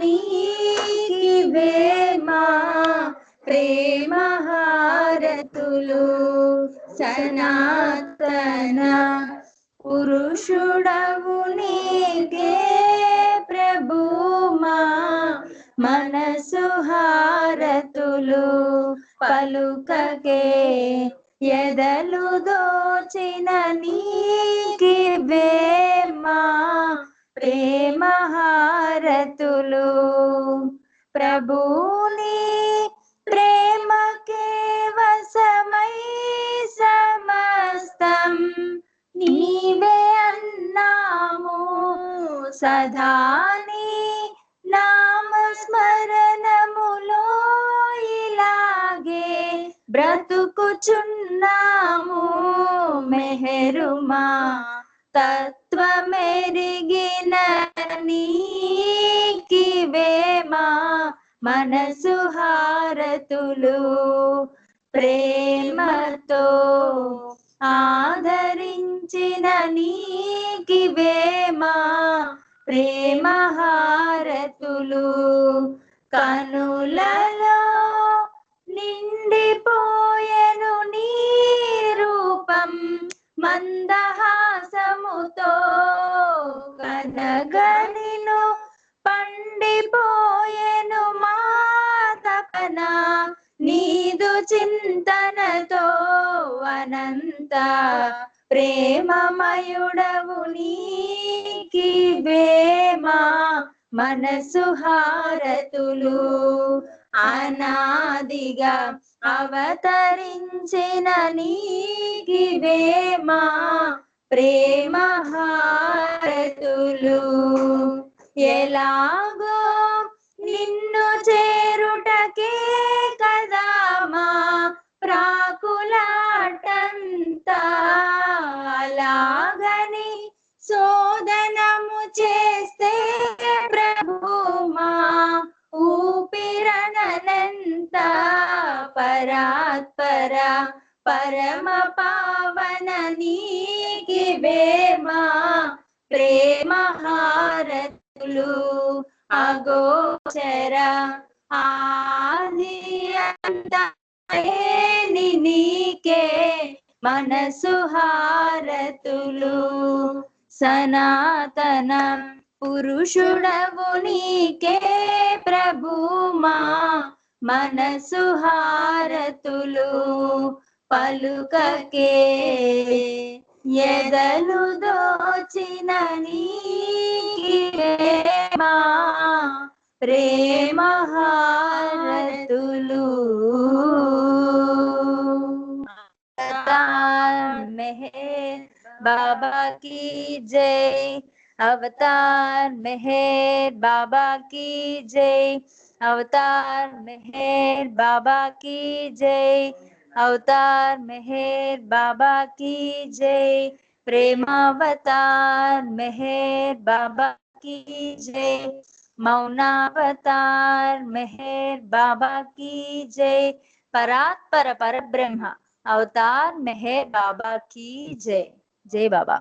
నీకివే వేమా ప్రేమ హారతులు సనాతన పురుషుడవు నీకే ప్రభుమా మనసు హారతులు. పలుకకే ఎదలు దోచిన నీకి వేమా ప్రేమ హారతులు ప్రభుని ప్రేమకే వశమై సమస్తం. నీవే అన్నాము సదాని నామస్మరణములో ఇలాగే బ్రతుకుచున్నాము మెహరుమా. తత్వమెరిగిన నీకివేమా మనసు హారతులు. ప్రేమతో ఆదరించిన నీకివేమా వేమా ప్రేమహారతులు కనులలో నిండిపోయెను నీ రూపం మందహాసముతో కనగనిను పండిపోయెను మా తపన నీదు చింతనతో అనంత ప్రేమమయుడవు నీకివేమా మనసు హారతులు అనాదిగా అవతరించిన నీకి వేమా. ప్రేమహారతులు. ఎలాగో నిన్ను చేరుటకే కదా మా ప్రాకులాటంతా. అలాగని శోధనము చేస్తే ప్రభుమా ఊపిరనంత పరాత్పర పరమ పావన నీకి వేమా ప్రేమ హారతులు అగోచర ఆది అంతేని నీకే మనసు హారతులు. సనాతన పురుషుడవు నీకే ప్రభుమా మనసు హారతులు. పలుకకే ఎదలు దోచిన నీకేమా ప్రేమ హారతులు అవతార్ మెహర్ బాబా की जय अवतार मेहर बाबा की जय अवतार मेहर बाबा की जय अवतार मेहर बाबा की जय, प्रेमावतार मेहर बाबा की जय, मौनावतार मेहर बाबा की जय परात्पर पर ब्रह्म, अवतार मेहर बाबा की जय। जय बाबा।